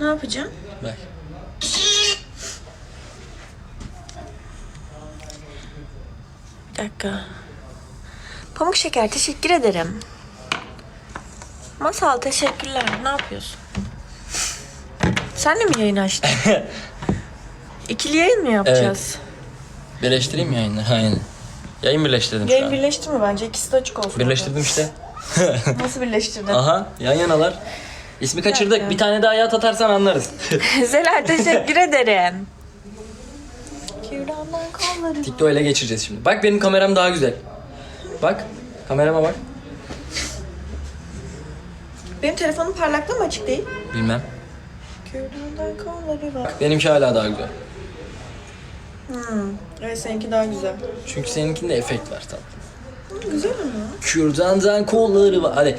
Ne yapacağım? Bak. Bir dakika. Pamuk şeker teşekkür ederim. Masal teşekkürler. Ne yapıyorsun? Sen de mi yayın açtın? İkili yayın mı yapacağız? Birleştireyim mi yayınları? Aynen. Yayın birleştirdim şu Yayın an. birleştirme bence. ikisi de açık olsun. Birleştirdim işte. Nasıl birleştirdin? Aha yan yanalar. İsmi kaçırdık. Bir tane daha yat atarsan anlarız. Zelal teşekkür ederim. Kürdandan kolları. TikTok ile geçireceğiz şimdi. Bak benim kameram daha güzel. Bak. Kamerama bak. Benim telefonum parlaklığı mı açık değil? Bilmem. Kürdandan kolları var. Benimki hala daha güzel. Evet seninki daha güzel. Çünkü seninkinde efekt var tatlım. Güzel ama. Kürdandan kolları var. Hadi.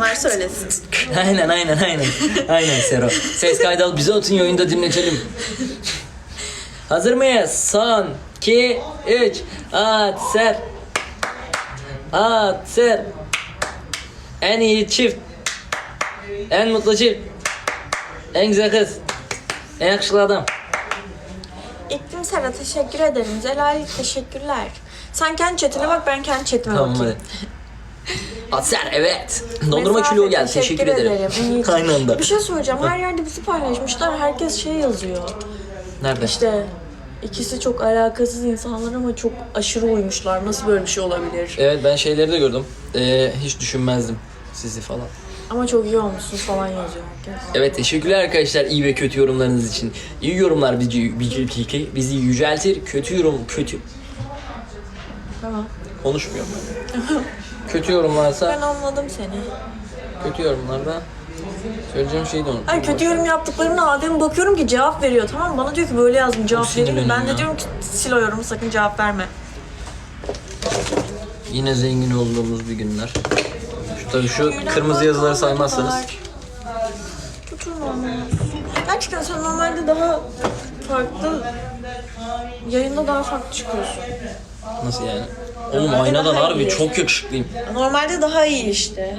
Onlar söylesin. Aynen aynen aynen. Aynen Sero. Ses kaydı al bize atın yayında dinletelim. Hazır mıyız? Son, iki, üç. At ser. At ser. En iyi çift. En mutlu çift. En güzel kız. En yakışıklı adam. İklim Sera teşekkür ederim. Zelal teşekkürler. Sen kendi chatine bak ben kendi chatime Tamam bakayım. hadi. At ser evet. Dondurma Mesafe, kilo geldi. Teşekkür, ederim. İyi- Aynı anda. Bir şey söyleyeceğim. Her yerde bizi paylaşmışlar. Herkes şey yazıyor. Nerede? İşte ikisi çok alakasız insanlar ama çok aşırı uymuşlar. Nasıl böyle bir şey olabilir? Evet ben şeyleri de gördüm. Ee, hiç düşünmezdim sizi falan. Ama çok iyi olmuşsunuz falan yazıyor herkes. Evet teşekkürler arkadaşlar iyi ve kötü yorumlarınız için. İyi yorumlar bizi, bizi, bizi yüceltir. Kötü yorum kötü. Tamam. Konuşmuyorum kötü Ben yorumlarsa anladım seni. kötü yorumlarda söyleyeceğim şeyi de unuttum. Kötü yorum yaptıklarımda Adem bakıyorum ki cevap veriyor tamam mı? Bana diyor ki böyle yazdım cevap vereyim. mi? Ben de diyorum ki sil o yorumu sakın cevap verme. Yine zengin olduğumuz bir günler. Şu, tabii şu kırmızı yazıları saymazsanız. Gerçekten sen normalde daha farklı yayında daha farklı çıkıyorsun. Nasıl yani? Oğlum aynadan daha harbi iyi. çok yakışıklıyım. Normalde daha iyi işte.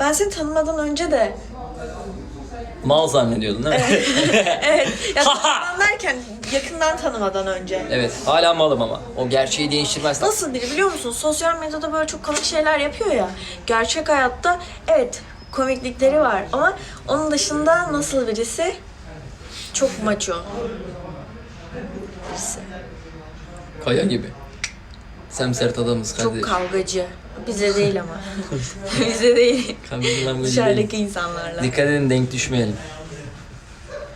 Ben seni tanımadan önce de Mal zannediyordun değil mi? evet ya tanımadan derken yakından tanımadan önce. evet hala malım ama. O gerçeği değiştirmez. Nasıl biri biliyor musun? Sosyal medyada böyle çok komik şeyler yapıyor ya. Gerçek hayatta evet komiklikleri var ama onun dışında nasıl birisi? Çok maço. Birisi. Kaya gibi. Semsert adamız Çok kardeş. kavgacı. Bize değil ama. Bize değil. Kavgacı mavgacı değil. Dışarıdaki insanlarla. Dikkat edin denk düşmeyelim.